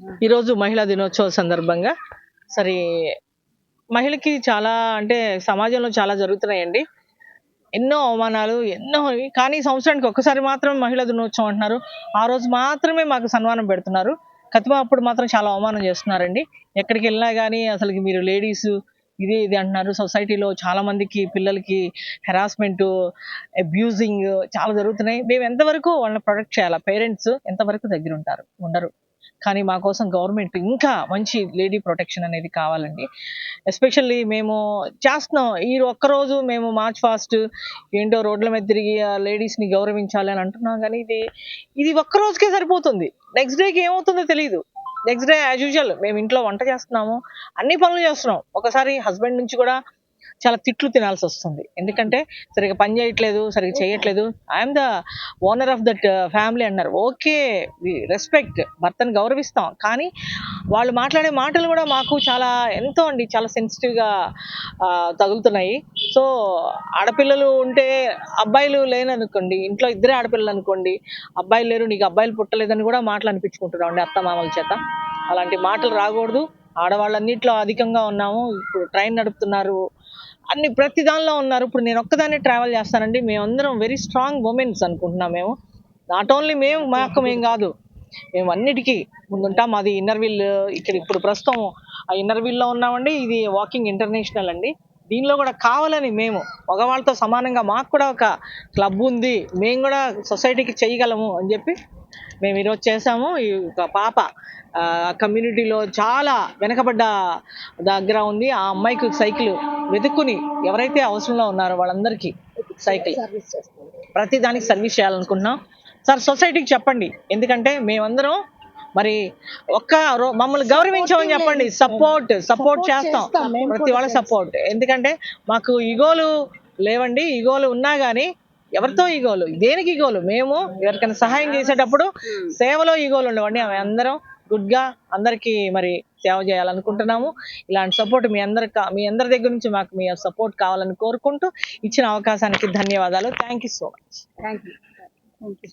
ఈరోజు మహిళా దినోత్సవ సందర్భంగా. సరే మహిళకి చాలా అంటే సమాజంలో చాలా జరుగుతున్నాయండి. ఎన్నో అవమానాలు ఎన్నో కానీ సంవత్సరానికి ఒక్కసారి మాత్రం మహిళా దినోత్సవం అంటున్నారు. ఆ రోజు మాత్రమే మాకు సన్మానం పెడుతున్నారు. కతిమా అప్పుడు మాత్రం చాలా అవమానం చేస్తున్నారండి. ఎక్కడికి వెళ్ళినా కానీ అసలు మీరు లేడీస్ ఇది ఇది అంటున్నారు. సొసైటీలో చాలా మందికి పిల్లలకి హెరాస్మెంట్ అబ్యూజింగ్ చాలా జరుగుతున్నాయి. మేము ఎంతవరకు వాళ్ళని ప్రొటెక్ట్ చేయాలా? పేరెంట్స్ ఎంతవరకు దగ్గర ఉంటారు ఉండరు. కానీ మా కోసం గవర్నమెంట్ ఇంకా మంచి లేడీ ప్రొటెక్షన్ అనేది కావాలండి. ఎస్పెషల్లీ మేము చేస్తున్నాం. ఈ ఒక్కరోజు మేము మార్చ్ ఫాస్ట్ ఏంటో రోడ్ల మీద తిరిగి ఆ లేడీస్ని గౌరవించాలి అని అంటున్నాం కానీ ఇది ఇది ఒక్క రోజుకే సరిపోతుంది. నెక్స్ట్ డేకి ఏమవుతుందో తెలియదు నెక్స్ట్ డే యాజ్ యూజువల్ మేము ఇంట్లో వంట చేస్తున్నాము అన్ని పనులు చేస్తున్నాం. ఒకసారి హస్బెండ్ నుంచి కూడా చాలా తిట్లు తినాల్సి వస్తుంది. ఎందుకంటే సరిగ్గా పని చేయట్లేదు సరిగ్గా చేయట్లేదు. I'm the owner of that family అన్నారు. ఓకే రెస్పెక్ట్ భర్తను గౌరవిస్తాం. కానీ వాళ్ళు మాట్లాడే మాటలు కూడా మాకు చాలా ఎంతో అండి చాలా సెన్సిటివ్గా తగులుతున్నాయి. సో ఆడపిల్లలు ఉంటే అబ్బాయిలు లేననుకోండి ఇంట్లో ఇద్దరే ఆడపిల్లలు అనుకోండి అబ్బాయిలు లేరు నీకు అబ్బాయిలు పుట్టలేదని కూడా మాటలు అనిపించుకుంటున్నాం అండి అత్త మామల చేత. అలాంటి మాటలు రాకూడదు. ఆడవాళ్ళన్నిట్లో అధికంగా ఉన్నాము. ఇప్పుడు ట్రైన్ నడుపుతున్నారు అన్ని ప్రతి దానిలో ఉన్నారు. ఇప్పుడు నేను ఒక్కదాన్ని ట్రావెల్ చేస్తానండి. మేమందరం వెరీ స్ట్రాంగ్ ఉమెన్స్ అనుకుంటున్నాం మేము. నాట్ ఓన్లీ మేము మాకు మేము కాదు. మేము అన్నిటికీ ముందుంటాం. అది ఇన్నర్ వీల్ ఇక్కడ ఇప్పుడు ప్రస్తుతం ఆ ఇన్నర్ వీల్లో ఉన్నామండి. ఇది వాకింగ్ ఇంటర్నేషనల్ అండి. దీనిలో కూడా కావాలని మేము. మగవాళ్ళతో సమానంగా మాకు కూడా ఒక క్లబ్ ఉంది. మేము కూడా సొసైటీకి చేయగలము అని చెప్పి మేము ఈరోజు చేసాము ఈ ఒక పాప కమ్యూనిటీలో చాలా వెనకబడ్డ దగ్గర ఉంది. ఆ అమ్మాయికి సైకిల్ వెతుక్కుని ఎవరైతే అవసరంలో ఉన్నారో వాళ్ళందరికీ సైకిల్ ప్రతి దానికి సర్వీస్ చేయాలనుకుంటున్నాం. సార్ సొసైటీకి చెప్పండి. ఎందుకంటే మేమందరం మరి ఒక్క రో- మమ్మల్ని గౌరవించామని చెప్పండి. సపోర్ట్ సపోర్ట్ చేస్తాం. ప్రతి వాళ్ళ సపోర్ట్ ఎందుకంటే మాకు ఈగోలు లేవండి. ఈగోలు ఉన్నా కానీ ఎవరితో ఈగోలు? దేనికి ఈగోలు? మేము ఎవరికైనా సహాయం చేసేటప్పుడు సేవలో ఈగోలు ఉండవండి. అవి అందరం గుడ్గా అందరికి మరి సేవ చేయాలనుకుంటున్నాము. ఇలాంటి సపోర్ట్ మీ అందరి మీ అందరి దగ్గర నుంచి మాకు మీ సపోర్ట్ కావాలని కోరుకుంటూ ఇచ్చిన అవకాశానికి ధన్యవాదాలు. Thank you so much thank you